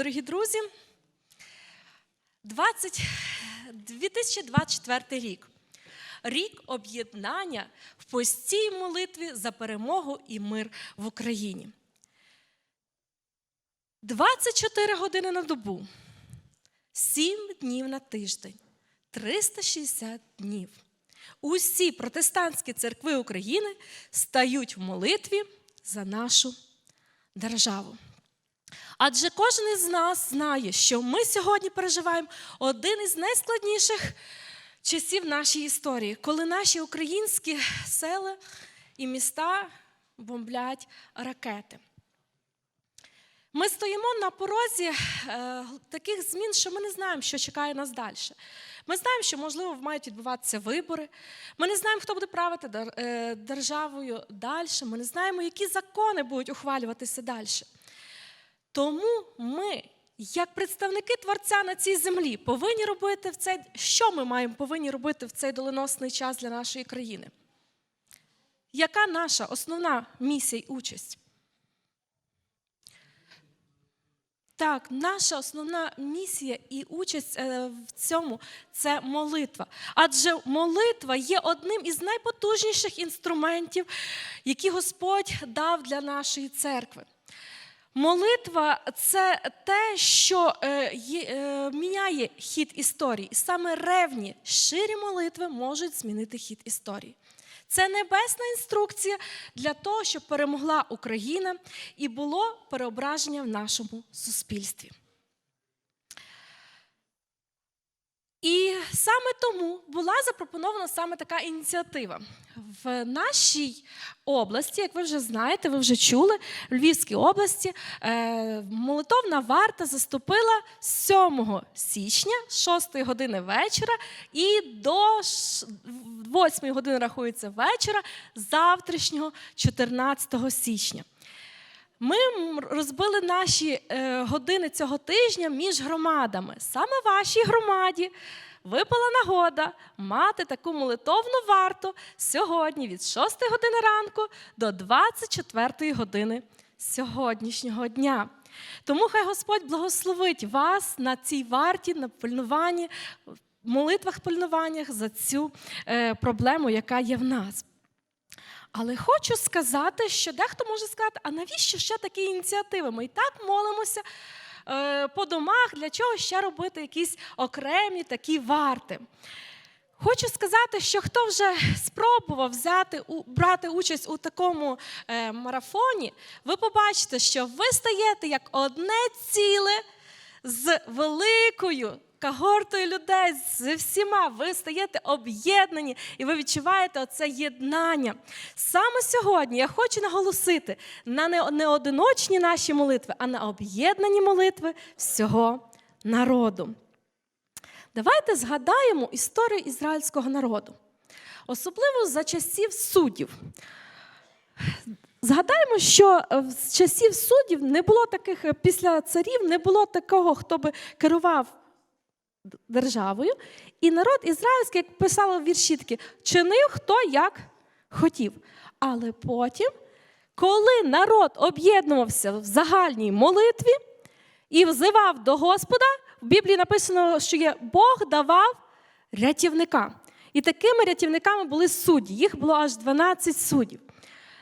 дорогі друзі. 20... 2024 рік. Рік об'єднання в постій молитві за перемогу і мир в Україні. 24 години на добу, 7 днів на тиждень, 360 днів. Усі протестантські церкви України стають в молитві за нашу державу. Адже кожен із нас знає, що ми сьогодні переживаємо один із найскладніших часів нашої історії, коли наші українські села і міста бомблять ракети. Ми стоїмо на порозі е, таких змін, що ми не знаємо, що чекає нас далі. Ми знаємо, що, можливо, мають відбуватися вибори. Ми не знаємо, хто буде правити е, державою далі. Ми не знаємо, які закони будуть ухвалюватися далі. Тому ми, як представники Творця на цій землі, повинні робити в цей, що ми маємо повинні робити в цей доленосний час для нашої країни? Яка наша основна місія і участь? Так, наша основна місія і участь е, в цьому це молитва. Адже молитва є одним із найпотужніших інструментів, які Господь дав для нашої церкви. Молитва це те, що е, е, міняє хід історії. І саме ревні, щирі молитви можуть змінити хід історії. Це небесна інструкція для того, щоб перемогла Україна і було переображення в нашому суспільстві. І саме тому була запропонована саме така ініціатива. В нашій області, як ви вже знаєте, ви вже чули, в Львівській області е, молитовна варта заступила 7 січня, з 6 години вечора, і до 8 години рахується вечора завтрашнього 14 січня. Ми розбили наші е, години цього тижня між громадами. Саме вашій громаді випала нагода мати таку молитовну варту сьогодні від 6 години ранку до 24 години сьогоднішнього дня. Тому хай Господь благословить вас на цій варті, на пильнуванні, молитвах пильнуваннях за цю е, проблему, яка є в нас. Але хочу сказати, що дехто може сказати, а навіщо ще такі ініціативи? Ми і так молимося е, по домах, для чого ще робити якісь окремі такі варти. Хочу сказати, що хто вже спробував взяти, брати участь у такому е, марафоні, ви побачите, що ви стаєте як одне ціле з великою когортою людей, з всіма. Ви стаєте об'єднані і ви відчуваєте оце єднання. Саме сьогодні я хочу наголосити на не не одиночні наші молитви, а на об'єднані молитви всього народу. Давайте згадаємо історію ізраїльського народу, особливо за часів суддів. Згадаємо, що е, з часів суддів не було таких е, після царів, не було такого, хто би керував державою. І народ ізраїльський, як писало в вірші такі, чинив хто як хотів. Але потім, коли народ об'єднувався в загальній молитві і взивав до Господа, в Біблії написано, що є Бог давав рятівника. І такими рятівниками були судді. Їх було аж 12 суддів.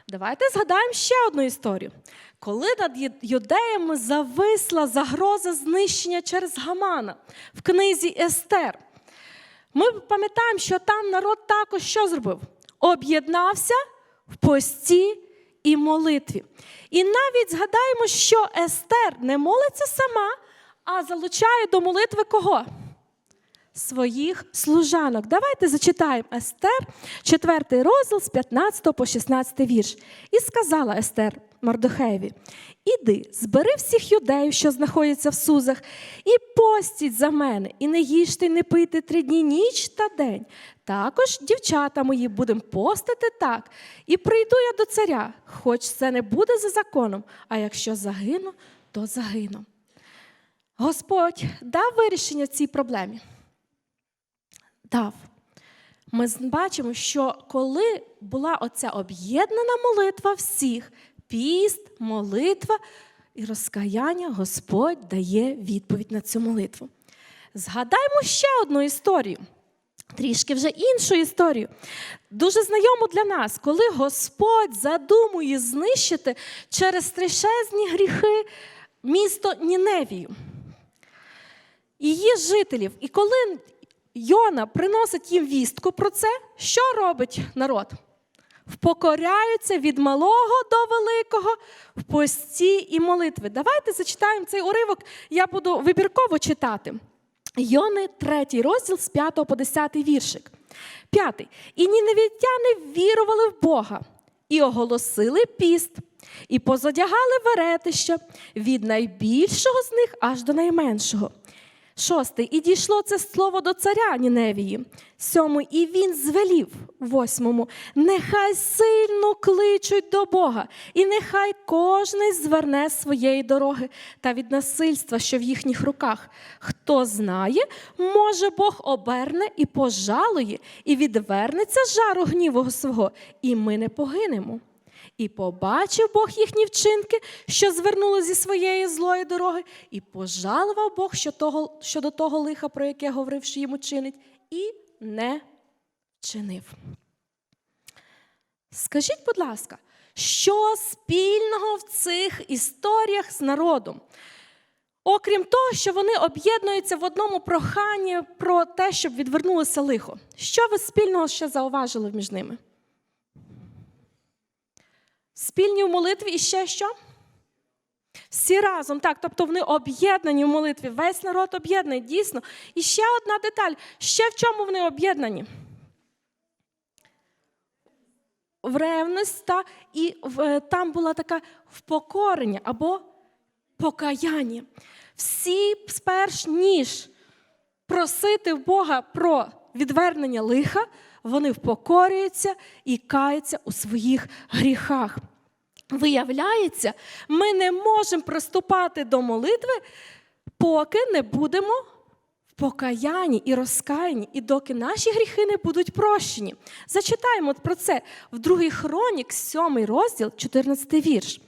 Давайте згадаємо ще одну історію. Коли над юдеями зависла загроза знищення через Гамана в книзі Естер, ми пам'ятаємо, що там народ також що зробив? Об'єднався в пості і молитві. І навіть згадаємо, що Естер не молиться сама, а залучає до молитви кого? своїх служанок. Давайте зачитаємо Естер, 4 розділ з 15 по 16 вірш. І сказала Естер Мордохеєві: Іди, збери всіх юдеїв, що знаходяться в Сузах, і постіть за мене, і не їжте, і не пийте три дні, ніч та день. Також, дівчата мої, будемо постити так. І прийду я до царя, хоч це не буде за законом, а якщо загину, то загину. Господь дав вирішення цій проблемі дав. Ми бачимо, що коли була оця об'єднана молитва всіх, піст, молитва, і розкаяння Господь дає відповідь на цю молитву. Згадаймо ще одну історію. Трішки вже іншу історію. Дуже знайому для нас, коли Господь задумує знищити через страшезні гріхи місто Ніневію, її жителів. І коли Йона приносить їм вістку про це, що робить народ? Впокоряються від малого до великого в пості і молитви. Давайте зачитаємо цей уривок, я буду вибірково читати. Йони, третій розділ з 5 по 10 віршик. П'ятий. І ніневітяни вірували в Бога, і оголосили піст, і позадягали веретища від найбільшого з них аж до найменшого. Шостий. І дійшло це слово до царя Ніневії. Сьомий. І він звелів. Восьмому. Нехай сильно кличуть до Бога, і нехай кожний зверне своєї дороги та від насильства, що в їхніх руках. Хто знає, може Бог оберне і пожалує, і відвернеться жару гніву свого, і ми не погинемо. І побачив Бог їхні вчинки, що звернули зі своєї злої дороги, і пожалував Бог щодо того лиха, про яке говорив, що йому чинить, і не чинив. Скажіть, будь ласка, що спільного в цих історіях з народом? Окрім того, що вони об'єднуються в одному проханні про те, щоб відвернулося лихо. Що ви спільного ще зауважили між ними? Спільні в молитві і ще що? Всі разом, так, тобто вони об'єднані в молитві. Весь народ об'єднаний, дійсно. І ще одна деталь. Ще в чому вони об'єднані? В ревність, та, і в, е, там була така впокорення або покаяння. Всі сперш ніж просити в Бога про відвернення лиха, вони впокорюються і каються у своїх гріхах. Виявляється, ми не можемо приступати до молитви, поки не будемо в покаянні і розкаянні, і доки наші гріхи не будуть прощені. Зачитаємо про це в другий хронік, 7 розділ, 14 вірш.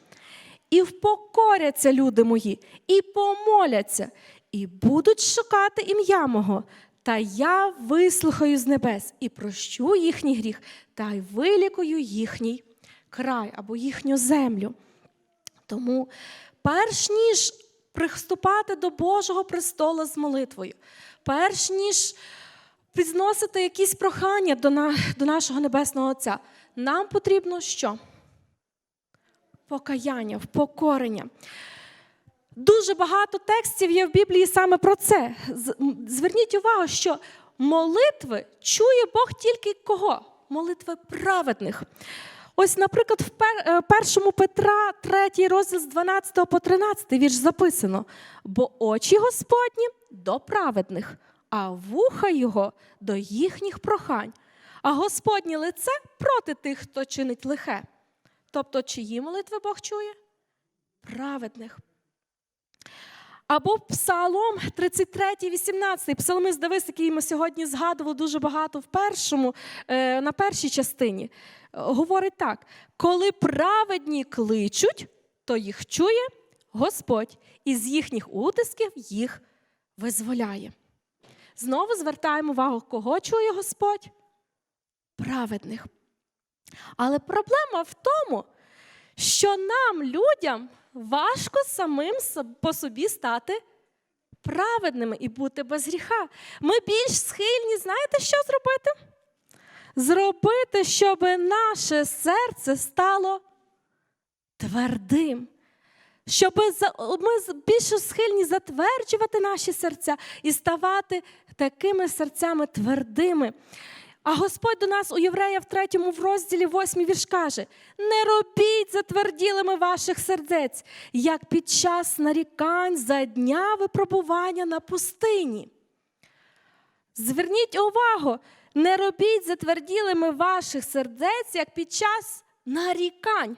І впокоряться люди мої, і помоляться, і будуть шукати ім'я мого. Та я вислухаю з небес і прощу їхній гріх, та й вилікую їхній край або їхню землю. Тому, перш ніж приступати до Божого престола з молитвою, перш ніж підносити якісь прохання до, на, до нашого Небесного Отця, нам потрібно що? Покаяння, впокорення. Дуже багато текстів є в Біблії саме про це. Зверніть увагу, що молитви чує Бог тільки кого? Молитви праведних. Ось, наприклад, в е, першому Петра, 3 розділ з 12 по 13 вірш записано: бо очі Господні до праведних, а вуха його до їхніх прохань. А Господнє лице проти тих, хто чинить лихе. Тобто, чиї молитви Бог чує? Праведних. Або Псалом 33, 18, псалмист Давид, який ми сьогодні згадували дуже багато в першому, е, на першій частині, говорить так: коли праведні кличуть, то їх чує Господь, і з їхніх утисків їх визволяє. Знову звертаємо увагу, кого чує Господь? Праведних. Але проблема в тому, що нам, людям, важко самим по собі стати праведними і бути без гріха. Ми більш схильні, знаєте, що зробити? Зробити, щоб наше серце стало твердим. Щоб ми більше схильні затверджувати наші серця і ставати такими серцями твердими. А Господь до нас у Єврея в третьому в розділі восьмій вірш каже: не робіть затверділими ваших сердець, як під час нарікань за дня випробування на пустині. Зверніть увагу, не робіть затверділими ваших сердець, як під час нарікань.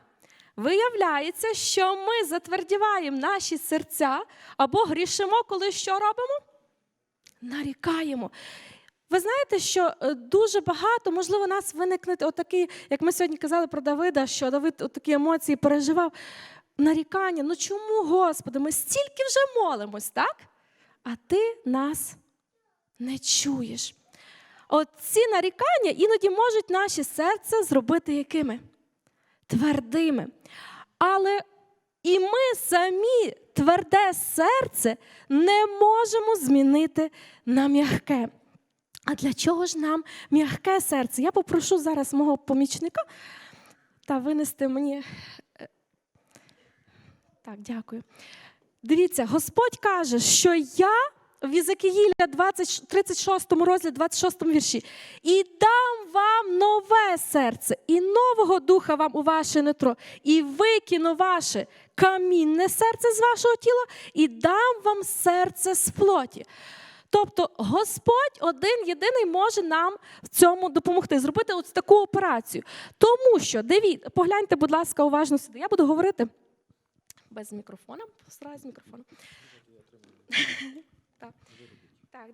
Виявляється, що ми затвердіваємо наші серця або грішимо, коли що робимо? Нарікаємо. Ви знаєте, що е, дуже багато, можливо, у нас виникне отакий, як ми сьогодні казали про Давида, що Давид такі емоції переживав. нарікання. Ну чому, Господи, ми стільки вже молимось, так? А ти нас не чуєш. От ці нарікання іноді можуть наші серця зробити якими? Твердими. Але і ми самі тверде серце не можемо змінити на м'яке. А для чого ж нам м'яке серце? Я попрошу зараз мого помічника та винести мені. е, Так, дякую. Дивіться, Господь каже, що я в Єзекіїля 20, 36 розділі, 26 вірші, і дам вам нове серце, і нового духа вам у ваше нутро, і викину ваше камінне серце з вашого тіла, і дам вам серце з плоті. Тобто Господь один єдиний може нам в цьому допомогти, зробити ось таку операцію. Тому що, дивіться, погляньте, будь ласка, уважно сюди. Я буду говорити без мікрофона, з мікрофоном. так.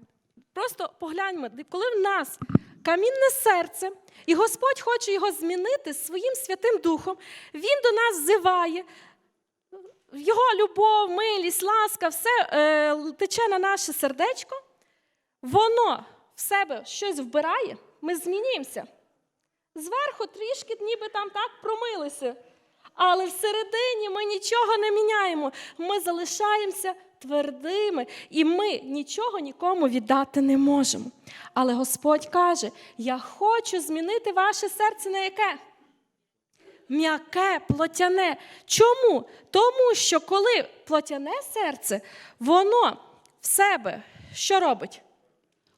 Просто погляньмо, коли в нас камінне серце, і Господь хоче його змінити своїм Святим Духом, Він до нас взиває, його любов, милість, ласка, все е, тече на наше сердечко, воно в себе щось вбирає, ми змінюємося. Зверху трішки ніби там так промилися. Але всередині ми нічого не міняємо. Ми залишаємося твердими, і ми нічого нікому віддати не можемо. Але Господь каже: Я хочу змінити ваше серце на яке? М'яке, плотяне. Чому? Тому що коли плотяне серце, воно в себе що робить?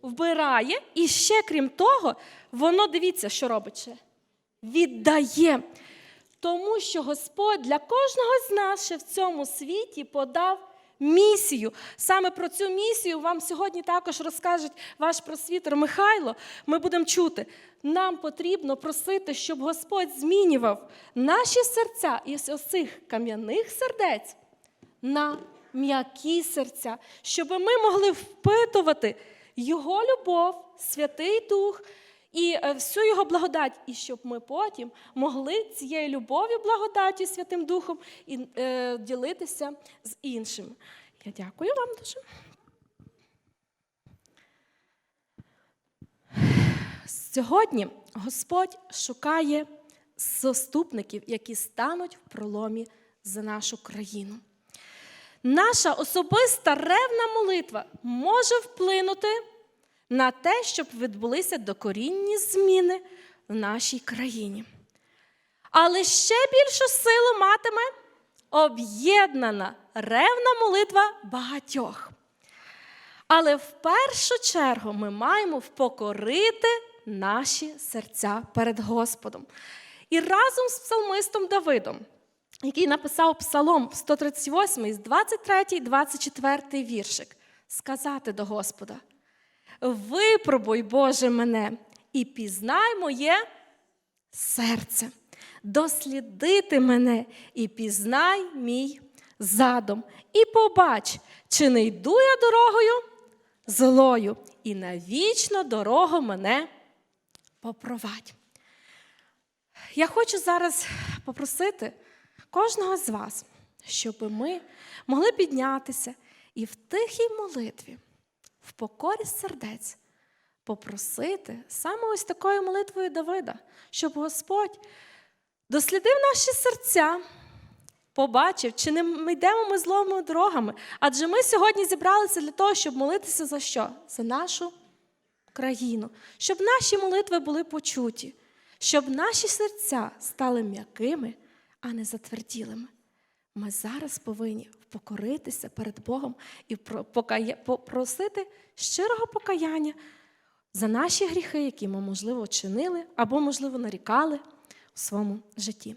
Вбирає, і ще крім того, воно дивіться, що робить ще. Віддає. Тому що Господь для кожного з нас ще в цьому світі подав місію. Саме про цю місію вам сьогодні також розкаже ваш просвітер Михайло. Ми будемо чути. Нам потрібно просити, щоб Господь змінював наші серця із ось цих кам'яних сердець на м'які серця, щоб ми могли впитувати Його любов, Святий Дух і е, всю його благодать, і щоб ми потім могли цією любов'ю, благодаттю, Святим Духом і е, ділитися з іншими. Я дякую вам дуже. Сьогодні Господь шукає заступників, які стануть в проломі за нашу країну. Наша особиста ревна молитва може вплинути на те, щоб відбулися докорінні зміни в нашій країні. Але ще більшу силу матиме об'єднана ревна молитва багатьох. Але в першу чергу ми маємо впокорити наші серця перед Господом. І разом з псалмистом Давидом, який написав Псалом 138 з 23 і 24 віршик, сказати до Господа: Випробуй, Боже, мене, і пізнай моє серце, дослідити мене і пізнай мій задум, і побач, чи не йду я дорогою злою, і навічно дорогу мене попровадь. Я хочу зараз попросити кожного з вас, щоб ми могли піднятися і в тихій молитві, в покорі сердець попросити саме ось такою молитвою Давида, щоб Господь дослідив наші серця, побачив, чи не ми йдемо ми зловими дорогами. Адже ми сьогодні зібралися для того, щоб молитися за що? За нашу країну, щоб наші молитви були почуті, щоб наші серця стали м'якими, а не затверділими. Ми зараз повинні покоритися перед Богом і попросити щирого покаяння за наші гріхи, які ми, можливо, чинили або, можливо, нарікали у своєму житті.